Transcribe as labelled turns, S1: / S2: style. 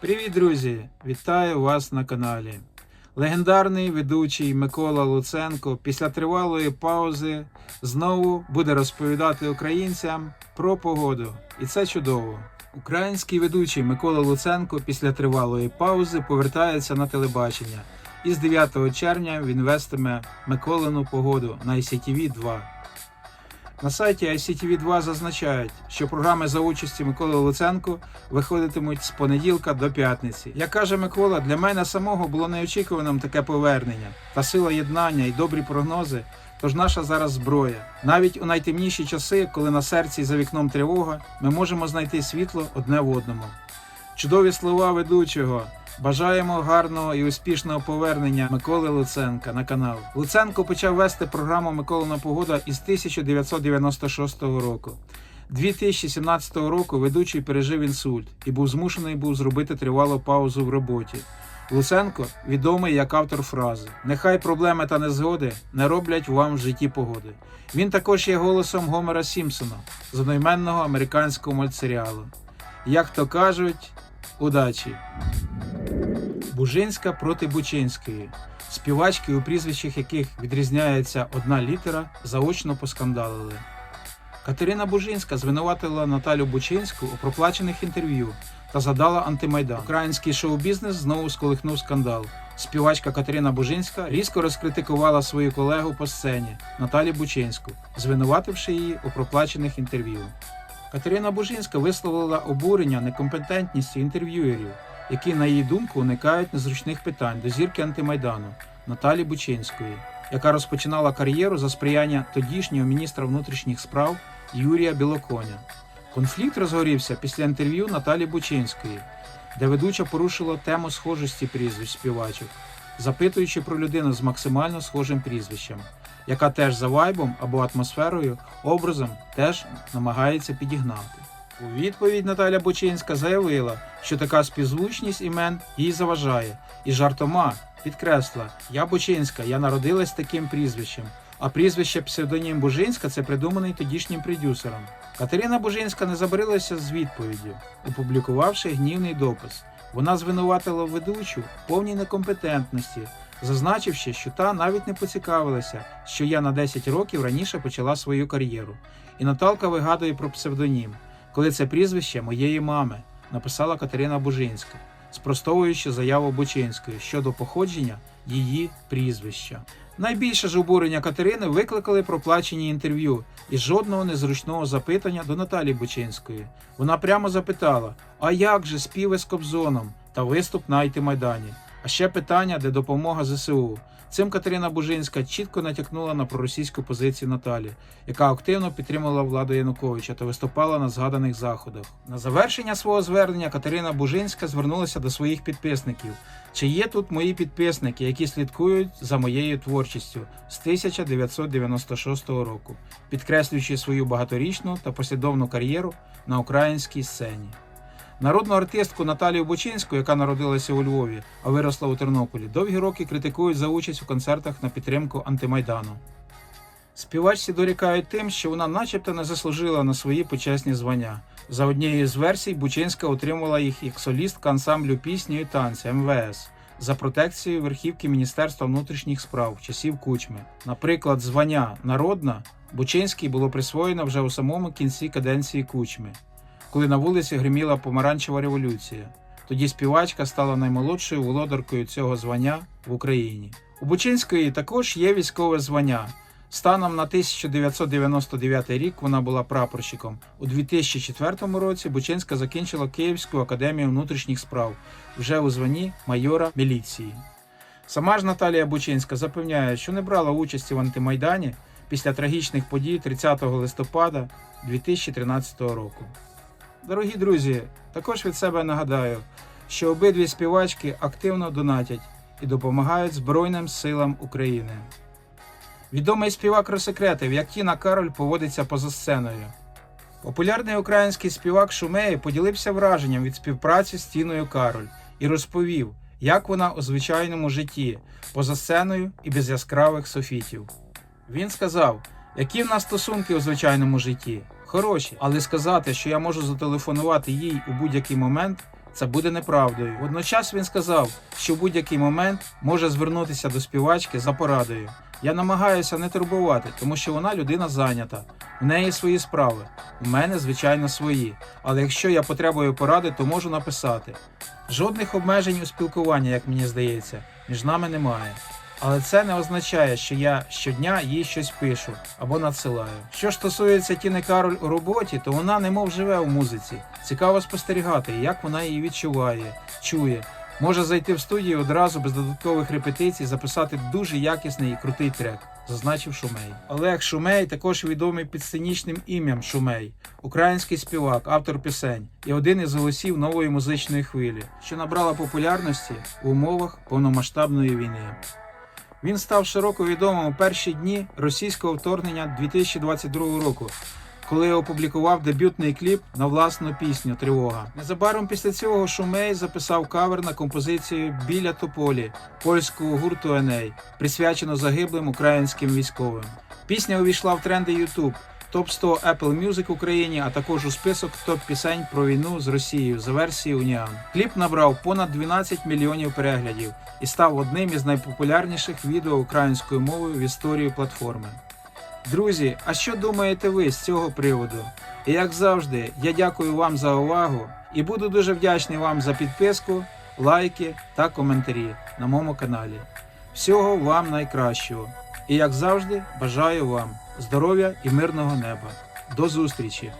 S1: Привіт, друзі! Вітаю вас на каналі. Легендарний ведучий Микола Луценко після тривалої паузи знову буде розповідати українцям про погоду. І це чудово. Український ведучий Микола Луценко після тривалої паузи повертається на телебачення. І з 9 червня він вестиме Миколину погоду на ICTV 2. На сайті ICTV 2 зазначають, що програми за участі Миколи Луценко виходитимуть з понеділка до п'ятниці. Як каже Микола, для мене самого було неочікуваним таке повернення та сила єднання і добрі прогнози. Тож наша зараз зброя. Навіть у найтемніші часи, коли на серці за вікном тривога, ми можемо знайти світло одне в одному. Чудові слова ведучого. Бажаємо гарного і успішного повернення Миколи Луценка на канал. Луценко почав вести програму Миколина Погода із 1996 року. 2017 року ведучий пережив інсульт і був змушений був зробити тривалу паузу в роботі. Луценко відомий як автор фрази Нехай проблеми та незгоди не роблять вам в житті погоди. Він також є голосом Гомера Сімпсона з одноіменного американського мультсеріалу. Як то кажуть, удачі! Бужинська проти Бучинської. Співачки, у прізвищах яких відрізняється одна літера, заочно поскандалили. Катерина Бужинська звинуватила Наталю Бучинську у проплачених інтерв'ю та задала антимайдан. Український шоу-бізнес знову сколихнув скандал. Співачка Катерина Бужинська різко розкритикувала свою колегу по сцені Наталі Бучинську, звинувативши її у проплачених інтерв'ю. Катерина Бужинська висловила обурення некомпетентністю інтерв'юерів, які, на її думку, уникають незручних питань до зірки антимайдану Наталі Бучинської, яка розпочинала кар'єру за сприяння тодішнього міністра внутрішніх справ Юрія Білоконя. Конфлікт розгорівся після інтерв'ю Наталі Бучинської, де ведуча порушила тему схожості прізвищ співачок, запитуючи про людину з максимально схожим прізвищем, яка теж за вайбом або атмосферою, образом теж намагається підігнати. У відповідь Наталя Бучинська заявила, що така співзвучність імен їй заважає, і жартома підкресла: Я Бучинська, я народилась таким прізвищем. А прізвище псевдонім Бужинська це придуманий тодішнім продюсером. Катерина Бужинська не забарилася з відповіддю, опублікувавши гнівний допис. Вона звинуватила ведучу в повній некомпетентності, зазначивши, що та навіть не поцікавилася, що я на 10 років раніше почала свою кар'єру. І Наталка вигадує про псевдонім, коли це прізвище моєї мами, написала Катерина Бужинська, спростовуючи заяву Бучинської щодо походження її прізвища. Найбільше ж обурення Катерини викликали проплачені інтерв'ю і жодного незручного запитання до Наталі Бучинської. Вона прямо запитала: а як же співи з Кобзоном та виступ на Майдані? А ще питання, де допомога ЗСУ. Цим Катерина Бужинська чітко натякнула на проросійську позицію Наталі, яка активно підтримувала владу Януковича та виступала на згаданих заходах. На завершення свого звернення Катерина Бужинська звернулася до своїх підписників. Чи є тут мої підписники, які слідкують за моєю творчістю з 1996 року, підкреслюючи свою багаторічну та послідовну кар'єру на українській сцені? Народну артистку Наталію Бучинську, яка народилася у Львові, а виросла у Тернополі, довгі роки критикують за участь у концертах на підтримку антимайдану. Співачці дорікають тим, що вона начебто не заслужила на свої почесні звання. За однією з версій, Бучинська отримала їх як солістка ансамблю пісні і танця МВС за протекцією верхівки Міністерства внутрішніх справ часів кучми. Наприклад, звання Народна Бучинській було присвоєно вже у самому кінці каденції кучми коли на вулиці гриміла помаранчева революція. Тоді співачка стала наймолодшою володаркою цього звання в Україні. У Бучинської також є військове звання. Станом на 1999 рік вона була прапорщиком. У 2004 році Бучинська закінчила Київську академію внутрішніх справ вже у званні майора міліції. Сама ж Наталія Бучинська запевняє, що не брала участі в антимайдані після трагічних подій 30 листопада 2013 року. Дорогі друзі, також від себе нагадаю, що обидві співачки активно донатять і допомагають Збройним силам України. Відомий співак розсекретив, як Тіна Кароль поводиться поза сценою. Популярний український співак Шумеї поділився враженням від співпраці з Тіною Кароль і розповів, як вона у звичайному житті, поза сценою і без яскравих софітів. Він сказав, які в нас стосунки у звичайному житті. Хороші, але сказати, що я можу зателефонувати їй у будь-який момент, це буде неправдою. Водночас він сказав, що в будь-який момент може звернутися до співачки за порадою. Я намагаюся не турбувати, тому що вона людина зайнята. В неї свої справи, у мене, звичайно, свої. Але якщо я потребую поради, то можу написати. Жодних обмежень у спілкуванні, як мені здається, між нами немає. Але це не означає, що я щодня їй щось пишу або надсилаю. Що стосується Тіни Кароль у роботі, то вона немов живе у музиці. Цікаво спостерігати, як вона її відчуває, чує. Може зайти в студію одразу без додаткових репетицій, записати дуже якісний і крутий трек, зазначив Шумей. Олег Шумей також відомий під сценічним ім'ям Шумей, український співак, автор пісень і один із голосів нової музичної хвилі, що набрала популярності в умовах повномасштабної війни. Він став широко відомим у перші дні російського вторгнення 2022 року, коли опублікував дебютний кліп на власну пісню Тривога. Незабаром після цього Шумей записав кавер на композицію Біля тополі польського гурту Еней, присвячену загиблим українським військовим. Пісня увійшла в тренди YouTube, топ 100 Apple Music в Україні, а також у список топ пісень про війну з Росією за версією Уніан. Кліп набрав понад 12 мільйонів переглядів і став одним із найпопулярніших відео українською мовою в історії платформи. Друзі, а що думаєте ви з цього приводу? І як завжди, я дякую вам за увагу і буду дуже вдячний вам за підписку, лайки та коментарі на моєму каналі. Всього вам найкращого. І як завжди, бажаю вам здоров'я і мирного неба. До зустрічі!